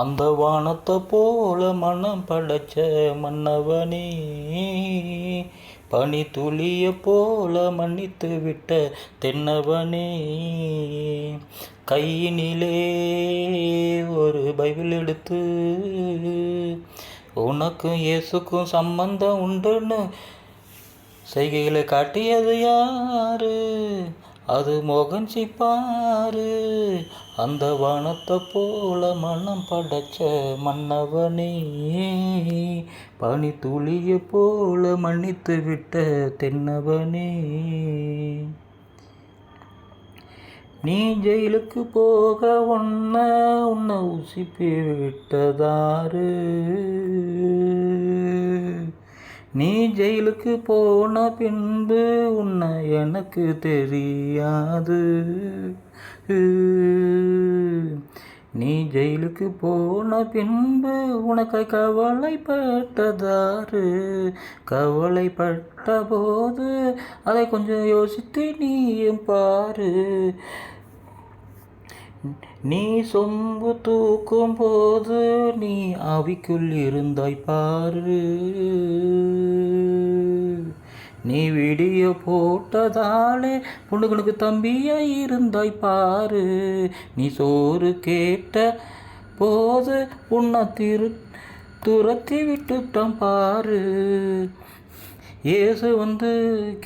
அந்த வானத்தை போல மனம் படைச்ச மன்னவனே பனி துளிய போல மன்னித்து விட்ட தென்னவனே. கையினிலே ஒரு பைபிள் எடுத்து உனக்கும் இயேசுக்கும் சம்பந்தம் உண்டுன்னு செய்கைகளை காட்டியது யாரு? அது மோகன் சிப்பாரு அந்த வானத்தை போல மனம் படைச்ச மன்னவனே. பனி துளிய போல மன்னித்து விட்ட தென்னவனே. நீ ஜெயிலுக்கு போக ஒன்ன உன்னை உசிப்பி விட்டதாரு நீ ஜெயிலுக்கு போன பின்பு உன்னை எனக்கு தெரியாது. நீ ஜெயிலுக்கு போன பின்பு உனக்கு கவலைப்பட்டதாரு. கவலைப்பட்ட போது அதை கொஞ்சம் யோசித்து நீயும் பாரு. நீ சொம்பு தூக்கும் போது நீ அவிக்குள் இருந்தாய் பாரு. நீ விடிய போட்டதாலே பொண்ணுகளுக்கு தம்பியாய் இருந்தாய் பாரு. நீ சோறு கேட்ட போது உன்னை திரு துரத்தி விட்டுட்டான் பாரு. இயேசு வந்து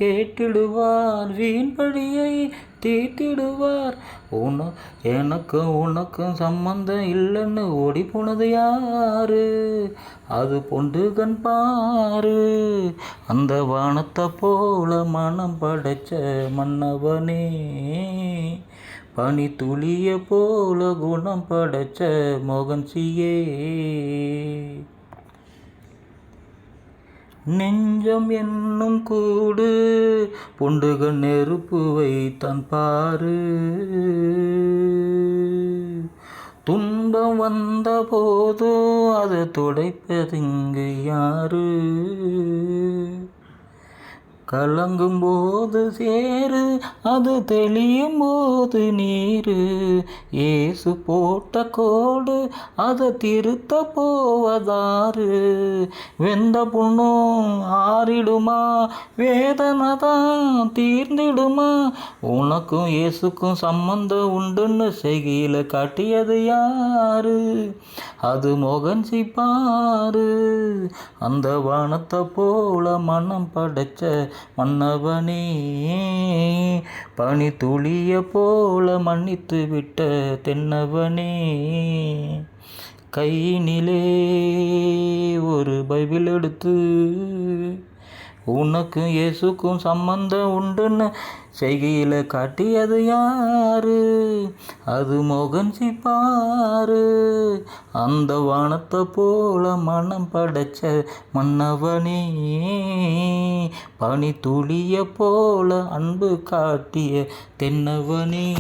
கேட்டிடுவார் வீண்படியை தீட்டிடுவார். உன எனக்கும் உனக்கும் சம்பந்தம் இல்லைன்னு ஓடி போனது யாரு? அது பொண்டுகன் பாரு. அந்த வானத்தை போல மனம் படைச்ச மன்னவனே பனி துளிய போல குணம் படைச்ச மோகன்சியே நெஞ்சம் என்னும் கூடு பொண்டுகள் நெருப்பு வைத்தான் பாரு துன்பம் வந்த போது அது துடைப்பதுங்கு யாரு? கலங்கும் போது சேரு அது தெளியும் போது நீரு. ஏசு போட்ட கோடு அதை திருத்த போவதாறு. வெந்த புண்ணும் ஆறிடுமா வேதனை தான் தீர்ந்திடுமா. உனக்கும் இயேசுக்கும் சம்பந்தம் உண்டுன்னு செய்கையில் காட்டியது யாரு? அது மோகன் சிப்பாரு. அந்த வானத்தை போல மனம் படைச்ச மன்னவனே பனி துளிய போல மன்னித்து விட்ட தென்னவனே. கையினிலே ஒரு பைபிள் எடுத்து உனக்கும் இயேசுக்கும் சம்பந்தம் உண்டுன்னு செய்கையில் காட்டியது யாரு? அது மோகன் சிப்பாரு. அந்த வானத்தை போல மனம் படைச்ச மன்னவனே பனி துளிய போல அன்பு காட்டிய தென்னவனே.